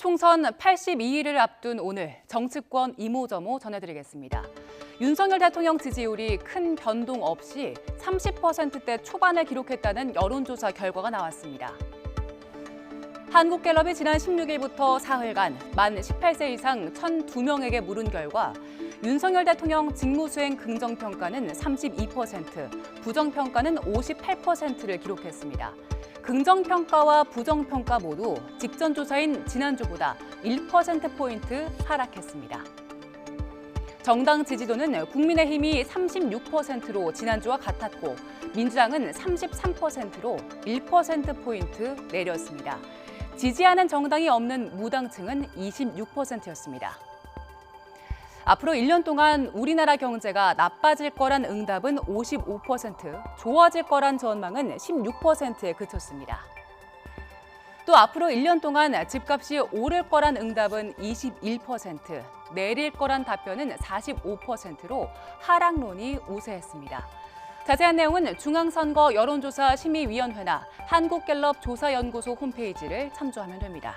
총선 82일을 앞둔 오늘 정치권 이모저모 전해드리겠습니다. 윤석열 대통령 지지율이 큰 변동 없이 30%대 초반을 기록했다는 여론조사 결과가 나왔습니다. 한국갤럽이 지난 16일부터 사흘간 만 18세 이상 1,002명에게 물은 결과 윤석열 대통령 직무수행 긍정평가는 32%, 부정평가는 58%를 기록했습니다. 긍정평가와 부정평가 모두 직전 조사인 지난주보다 1%포인트 하락했습니다. 정당 지지도는 국민의힘이 36%로 지난주와 같았고 민주당은 33%로 1%포인트 내렸습니다. 지지하는 정당이 없는 무당층은 26%였습니다. 앞으로 1년 동안 우리나라 경제가 나빠질 거란 응답은 55%, 좋아질 거란 전망은 16%에 그쳤습니다. 또 앞으로 1년 동안 집값이 오를 거란 응답은 21%, 내릴 거란 답변은 45%로 하락론이 우세했습니다. 자세한 내용은 중앙선거 여론조사 심의위원회나 한국갤럽 조사연구소 홈페이지를 참조하면 됩니다.